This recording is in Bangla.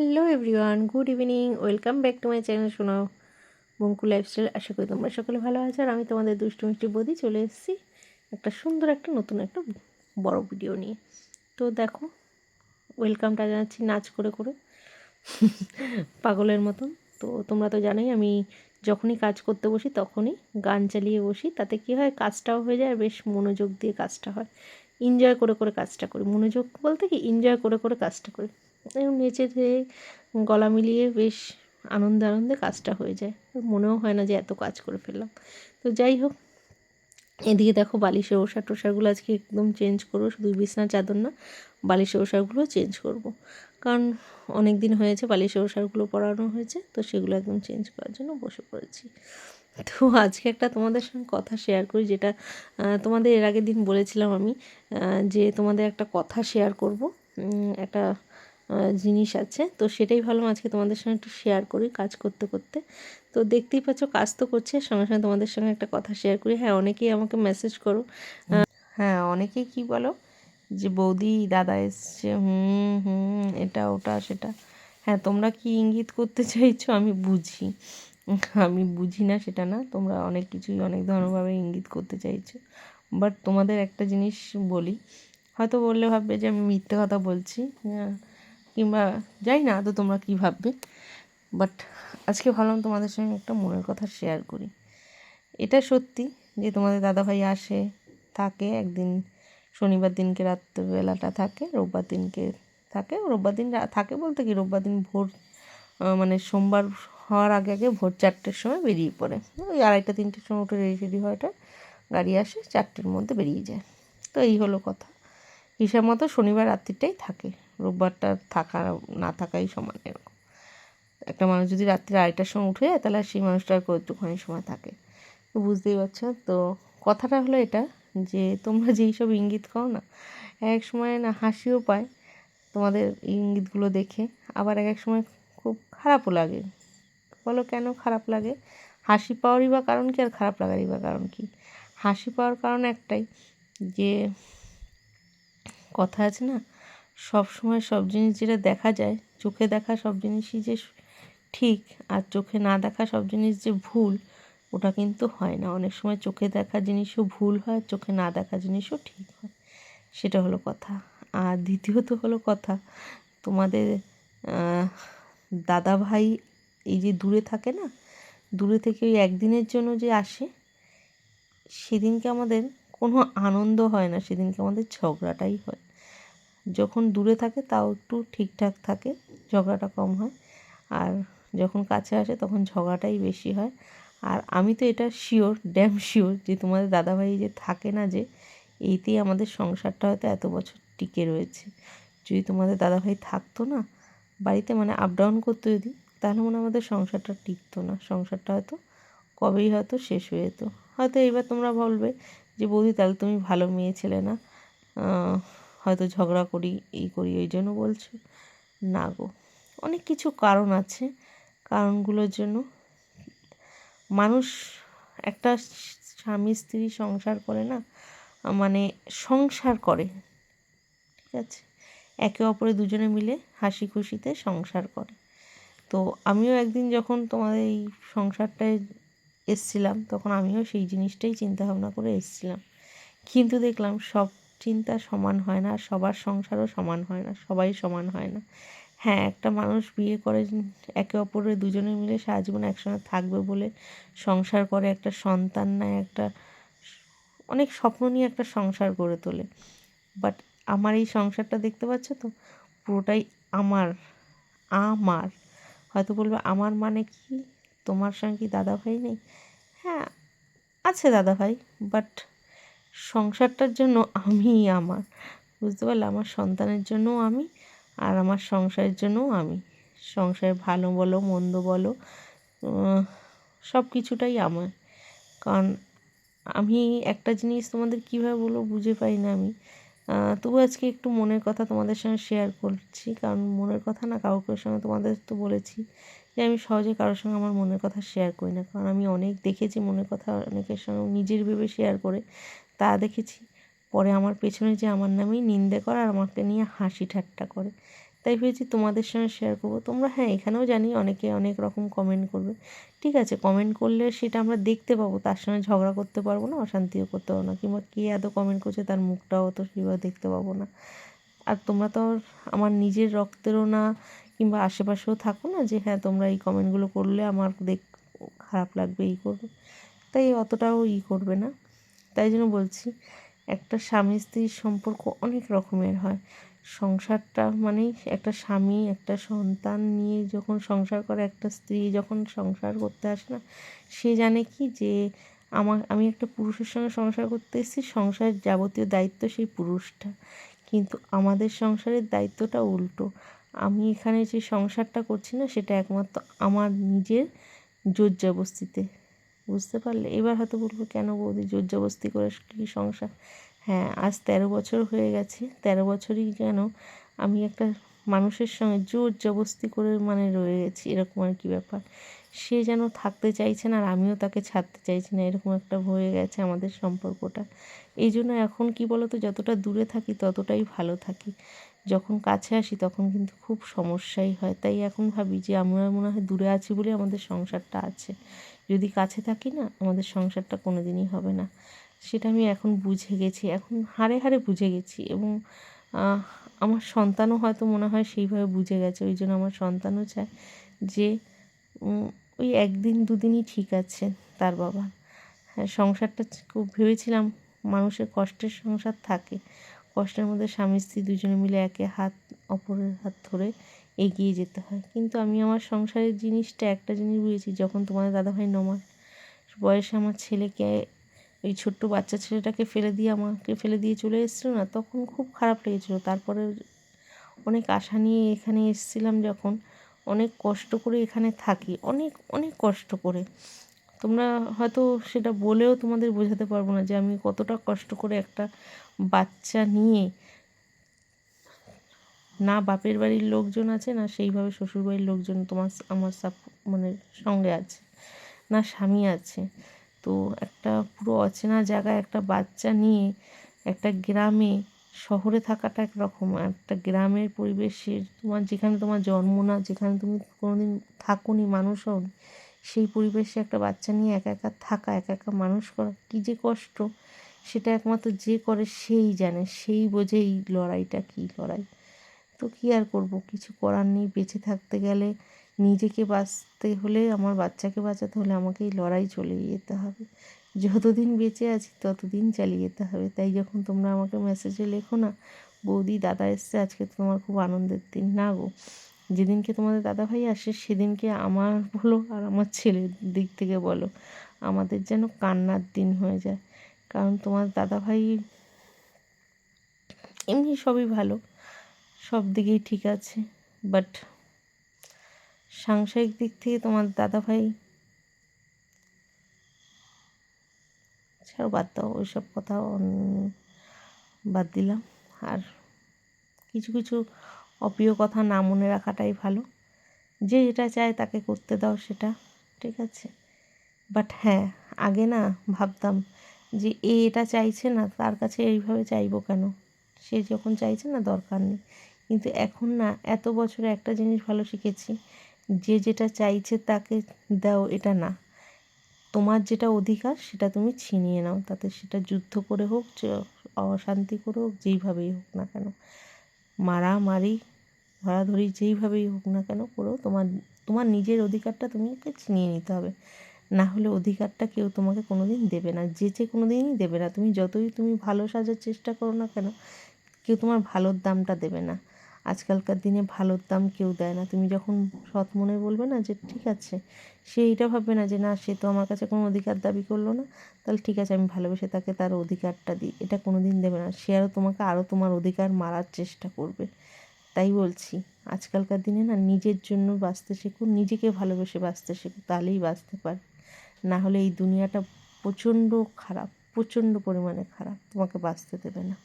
Hello everyone, good evening, welcome back to my channel শোনো বঙ্কু লাইফস্টাইল। আশা করি তোমরা সকলে ভালো আছো আর আমি তোমাদের দুষ্টু মিষ্টি বদি চলে এসেছি একটা সুন্দর একটা, নতুন একটা বড় ভিডিও নিয়ে। তো দেখো, ওয়েলকামটা জানাচ্ছি নাচ করে করে, পাগলের মতন। তো তোমরা তো জানোই আমি যখনই কাজ করতে বসি তখনই গান চালিয়ে বসি, তাতে কী হয় কাজটাও হয়ে যায় বেশ মনোযোগ দিয়ে কাজটা হয়। এনজয় করে করে কাজটা করি। মনোযোগ বলতে কি এনজয় করে করে কাজটা করি। এবং নেচে গলা মিলিয়ে বেশ আনন্দে আনন্দে কাজটা হয়ে যায়। মনেও হয় না যে এত কাজ করে ফেললাম। তো যাই হোক, এদিকে দেখো বালিশের ওষা টোষাগুলো আজকে একদম চেঞ্জ করব। শুধু বিছনা, চাদর না, বালিশের ওষাগুলো চেঞ্জ করব। কারণ অনেক দিন হয়েছে বালিশের ওষাগুলো পরানো হয়েছে, তো সেগুলো একদম চেঞ্জ করার জন্য বসে পড়েছি। তো আজকে একটা তোমাদের সঙ্গে কথা শেয়ার করি, যেটা তোমাদের এর আগের দিন বলেছিলাম আমি যে তোমাদের একটা কথা শেয়ার করব। একটা জিনিস আছে। তো সেটাই ভালো আজকে তোমাদের সঙ্গে একটু শেয়ার করি কাজ করতে করতে। তো দেখতেই পাচ্ছ কাজ তো করছে, সঙ্গে সঙ্গে তোমাদের সঙ্গে একটা কথা শেয়ার করি। হ্যাঁ অনেকেই আমাকে মেসেজ করো। হ্যাঁ অনেকেই কি বলো? যে বৌদি, দাদা এসছে, হুম হুম, এটা, ওটা, সেটা। হ্যাঁ তোমরা কি ইঙ্গিত করতে চাইছো আমি বুঝি। আমি বুঝি না সেটা না, তোমরা অনেক কিছুই অনেক ধরনেরভাবে ইঙ্গিত করতে চাইছো। বাট তোমাদের একটা জিনিস বলি। হয়তো বললে ভাববে যে আমি মিথ্যে কথা বলছি। হ্যাঁ কিংবা যাই না, তো তোমরা কী ভাববে? বাট আজকে ভাবলাম তোমাদের সঙ্গে একটা মনের কথা শেয়ার করি। এটা সত্যি যে তোমাদের দাদাভাই আসে, থাকে একদিন, শনিবার দিনকে রাত্রেবেলাটা থাকে, রোববার দিনকে থাকে, রোববার দিন থাকে বলতে কি, রোববার দিন ভোর মানে সোমবার হওয়ার আগে আগে ভোর চারটের সময় বেরিয়ে পড়ে। ওই আড়াইটা, তিনটের সময় উঠে রেডি রেডি হওয়াটা গাড়ি আসে, চারটের মধ্যে বেরিয়ে যায়। তো এই হলো কথা। হিসাব মতো শনিবার রাত্রিটাই থাকে। রোববারটা থাকা না থাকাই সমান এরকম। একটা মানুষ যদি রাত্রি আড়াইটার সময় উঠে যায়, তাহলে সেই মানুষটার একটুখানি সময় থাকে? তো বুঝতেই পারছ? তো কথাটা হলো এটা যে, তোমরা যেই সব ইঙ্গিত করো না, এক সময় না হাসিও পায় তোমাদের ইঙ্গিতগুলো দেখে, আবার এক এক সময় খুব খারাপও লাগে। বলো কেন খারাপ লাগে? হাসি পাওয়ারই বা কারণ কি, আর খারাপ লাগারই বা কারণ কি? হাসি পাওয়ার কারণ একটাই যে, কথা আছে না সব সময় সব জিনিস যেটা দেখা যায়, চোখে দেখা সব জিনিসই যে ঠিক আর চোখে না দেখা সব জিনিস যে ভুল, ওটা কিন্তু হয় না। অনেক সময় চোখে দেখা জিনিসও ভুল হয়, চোখে না দেখা জিনিসও ঠিক হয়। সেটা হলো কথা। আর দ্বিতীয়ত হলো কথা, তোমাদের দাদা ভাই এই যে দূরে থাকে না, দূরে থেকে ওই একদিনের জন্য যে আসে, সেদিনকে আমাদের কোনো আনন্দ হয় না, সেদিনকে আমাদের ঝগড়াটাই হয়। যখন দূরে থাকে তাও একটু ঠিকঠাক থাকে, ঝগড়াটা কম হয়। আর যখন কাছে আসে তখন ঝগড়াটাই বেশি হয়। আর আমি তো এটা শিওর ড্যাম শিওর যে তোমাদের দাদাভাই যে থাকে না যে, এইতেই আমাদের সংসারটা হয়তো এত বছর টিকে রয়েছে। যদি তোমাদের দাদাভাই থাকতো না, বাড়িতে মানে আপ ডাউন করতো যদি, তাহলে মনে আমাদের সংসারটা টিকতো না। সংসারটা হয়তো কবেই হয়তো শেষ হয়ে যেত। হয়তো এইবার তোমরা বলবে যে, বৌদি, তাহলে তুমি ভালো মেয়ে ছেলে না। হয়তো ঝগড়া করি, এই করি ওই জন্য বলছো, না গো। অনেক কিছু কারণ আছে, কারণগুলোর জন্য মানুষ একটা স্বামী স্ত্রী সংসার করে না মানে সংসার করে, ঠিক আছে? একে অপরে দুজনে মিলে হাসি খুশিতে সংসার করে। তো আমিও একদিন যখন তোমাদের এই সংসারটায় এসছিলাম, তখন আমিও সেই জিনিসটাই চিন্তা ভাবনা করে এসছিলাম। কিন্তু দেখলাম সব চিন্তা সমান হয় না আর সবার সংসারও সমান হয় না, সবাই সমান হয় না। হ্যাঁ একটা মানুষ বিয়ে করে একে অপরের দুজনে মিলে সারা জীবন একসঙ্গে থাকবে বলে সংসার করে একটা সন্তান নেয় একটা অনেক স্বপ্ন নিয়ে একটা সংসার গড়ে তোলে। বাট আমার এই সংসারটা দেখতে পাচ্ছ তো? পুরোটাই আমার আমার। হয়তো বলবে, আমার মানে কি? তোমার সঙ্গে কি দাদা ভাই নেই? হ্যাঁ আছে দাদা ভাই বাট সংসারটার জন্য আমি আমার। বুঝতে পারলে? আমার সন্তানের জন্যও আমি আর আমার সংসারের জন্যও আমি। সংসারে ভালো বলো, মন্দ বলো সব কিছুটাই আমার। কারণ আমি একটা জিনিস তোমাদের কীভাবে বলব বুঝে পাই না আমি। তবু আজকে একটু মনের কথা তোমাদের সঙ্গে শেয়ার করছি। কারণ মনের কথা না কাউকের সঙ্গে তোমাদের তো বলেছি। যে আমি সহজে কারোর সঙ্গে আমার মনের কথা শেয়ার করি না। কারণ আমি অনেক দেখেছি মনের কথা অনেকের সঙ্গে নিজের ভেবে শেয়ার করে। তা দেখেছি। পরে আমার পেছনে যে আমার নামেই নিন্দে করে আর আমাকে নিয়ে হাসি ঠাট্টা করে। তাই ভেবেছি তোমাদের সঙ্গে শেয়ার করব। তোমরা হ্যাঁ এখানেও জানি অনেকে অনেক রকম কমেন্ট করবে। ঠিক আছে কমেন্ট করলে সেটা আমরা দেখতে পাবো। তার সঙ্গে ঝগড়া করতে পারব না, অশান্তিও করতে পারব না। কিংবা কে এত কমেন্ট করছে তার মুখটাও তো সেভাবে দেখতে পাবো না। আর তোমরা তো আমার নিজের রক্তেরও না কিংবা আশেপাশেও থাকো না যে হ্যাঁ তোমরা এই কমেন্টগুলো করলে আমার দেখ, খারাপ লাগবে, এই করবে। তাই অতটাও ই করবে না। তাই জন্য বলছি, একটা স্বামী স্ত্রীর সম্পর্ক অনেক রকমের হয়। সংসারটা মানেই একটা স্বামী, একটা সন্তান নিয়ে যখন সংসার করে, একটা স্ত্রী যখন সংসার করতে আসে না, সে জানে কি যে আমার আমি একটা পুরুষের সঙ্গে সংসার করতে এসেছি, সংসারের যাবতীয় দায়িত্ব সেই পুরুষটা। কিন্তু আমাদের সংসারের দায়িত্বটা উল্টো। আমি এখানে যে সংসারটা করছি না, সেটা একমাত্র আমার নিজের জোর জবস্তিতে বুঝতে পারলে? এবার হয়তো বলব, কেন বৌদি জোর জবস্তি করে কি সংসার? হ্যাঁ আজ তেরো বছর হয়ে গেছে। তেরো বছরই যেন আমি একটা মানুষের সঙ্গে জোর জবস্তি করে মানে রয়ে গেছি? এরকম আর কি ব্যাপার। সে যেন থাকতে চাইছে না, আর আমিও তাকে ছাড়তে চাইছি না, এরকম একটা হয়ে গেছে আমাদের সম্পর্কটা। এই জন্য এখন কি বলতো, যতটা দূরে থাকি ততটাই ভালো থাকি। যখন কাছে আসি তখন কিন্তু খুব সমস্যাই হয়। তাই এখন ভাবি যে আমরা মনে হয় দূরে আছি বলে আমাদের সংসারটা আছে। যদি কাছে থাকি না, আমাদের সংসারটা কোনো দিনই হবে না। সেটা আমি এখন বুঝে গেছি। এখন হাড়ে হাড়ে বুঝে গেছি এবং আমার সন্তানও হয়তো মনে হয় সেইভাবে বুঝে গেছে। ওই জন্য আমার সন্তানও চায় যে ওই একদিন দুদিনই ঠিক আছে তার বাবা হ্যাঁ সংসারটা খুব ভেবেছিলাম মানুষের কষ্টের সংসার থাকে। কষ্টের মধ্যে স্বামী স্ত্রী দুজনে মিলে একে হাত, অপরের হাত ধরে এগিয়ে যেতে হয়। কিন্তু আমি আমার সংসারের জিনিসটা একটা জিনিস বুঝেছি, যখন তোমাদের দাদাভাই নমার বয়সে আমার ছেলেকে, ওই ছোট্ট বাচ্চা ছেলেটাকে ফেলে দিয়ে আমাকে ফেলে দিয়ে চলে এসেছিল না, তখন খুব খারাপ লেগেছিলো। তারপরে অনেক আশা নিয়ে এখানে এসেছিলাম যখন, অনেক কষ্ট করে এখানে থাকি, অনেক অনেক কষ্ট করে। তোমরা হয়তো সেটা বলেও তোমাদের বোঝাতে পারব না যে আমি কতটা কষ্ট করে একটা বাচ্চা নিয়ে। না বাপের বাড়ির লোকজন আছে, না সেইভাবে শ্বশুরবাড়ির লোকজন তোমার, আমার সাপ মানে সঙ্গে আছে, না স্বামী আছে। তো একটা পুরো অচেনা জায়গায় একটা বাচ্চা নিয়ে একটা গ্রামে, শহরে থাকাটা একরকম। একটা গ্রামের পরিবেশের তোমার, যেখানে তোমার জন্ম না, যেখানে তুমি কোনোদিন থাকুনি, মানুষ হও সেই পরিবেশে একটা বাচ্চা নিয়ে একা একা থাকা, একা একা মানুষ করা, কী যে কষ্ট। সেটা একমাত্র যে করে সেই জানে, সেই বোঝে এই লড়াইটা কী লড়াই। তো কী আর করব? কিছু করার নেই, বেঁচে থাকতে গেলে নিজেকে বাঁচতে হলে, আমার বাচ্চাকে বাঁচাতে হলে আমাকে এই লড়াই চলে যেতে হবে। যতদিন বেঁচে আছি ততদিন চালিয়ে যেতে হবে। তাই যখন তোমরা আমাকে মেসেজে লেখো না, বৌদি, দাদা এসছে, আজকে তোমার খুব আনন্দের দিন। না গো, যেদিনকে তোমাদের দাদা ভাই আসে, সেদিনকে আমার বলো আর আমার ছেলের দিক থেকে বলো। আমাদের যেন কান্নার দিন হয়ে যায়। কারণ তোমার দাদা ভাই এমনি সবই ভালো, সব দিকেই ঠিক আছে। বাট সাংসারিক দিক থেকে তোমার দাদা ভাই ছাড়ো বাদ দাও, ওইসব কথা বাদ দিলাম। আর কিছু কিছু অপ্রিয় কথা না মনে রাখাটাই ভালো। যে যেটা চায় তাকে করতে দাও সেটা, ঠিক আছে? বাট হ্যাঁ আগে না ভাবতাম যে এ এটা চাইছে না, তার কাছে এইভাবে চাইব কেন? সে যখন চাইছে না, দরকার নেই। কিন্তু এখন না, এত বছরে একটা জিনিস ভালো শিখেছি, যে যেটা চাইছে তাকে দাও, এটা না। তোমার যেটা অধিকার, সেটা তুমি ছিনিয়ে নাও। তাতে সেটা যুদ্ধ করে হোক অশান্তি করে হোক, যেইভাবেই হোক না কেন। মারামারি ধরাধরি যেইভাবেই হোক না কেন করেও তোমার তোমার নিজের অধিকারটা তোমাকে ছিনিয়ে নিতে হবে। না হলে অধিকারটা কেউ তোমাকে কোনো দিন দেবে না। যে যে কোনো দিনই দেবে না। তুমি যতই তুমি ভালো সাজার চেষ্টা করো না কেন, কেউ তোমার ভালোর দামটা দেবে না। আজকালকার দিনে ভালোর দাম কেউ দেয় না। তুমি যখন সৎ মনে বলবে না যে, ঠিক আছে। সে এইটা ভাববে না যে, না, সে তো আমার কাছে কোনো অধিকার দাবি করল না। তাহলে ঠিক আছে, আমি ভালোবেসে তাকে তার অধিকারটা দিই। এটা কোনো দিন দেবে না। সে আরও তোমাকে আরও তোমার অধিকার মারার চেষ্টা করবে। তাই বলছি, আজকালকার দিনে না নিজের জন্য বাঁচতে শেখো, নিজেকে ভালোবেসে বাঁচতে শেখো, তাহলেই বাঁচতে পারে না হলে এই দুনিয়াটা প্রচণ্ড খারাপ প্রচণ্ড পরিমাণে খারাপ তোমাকে বাঁচতে দেবে না।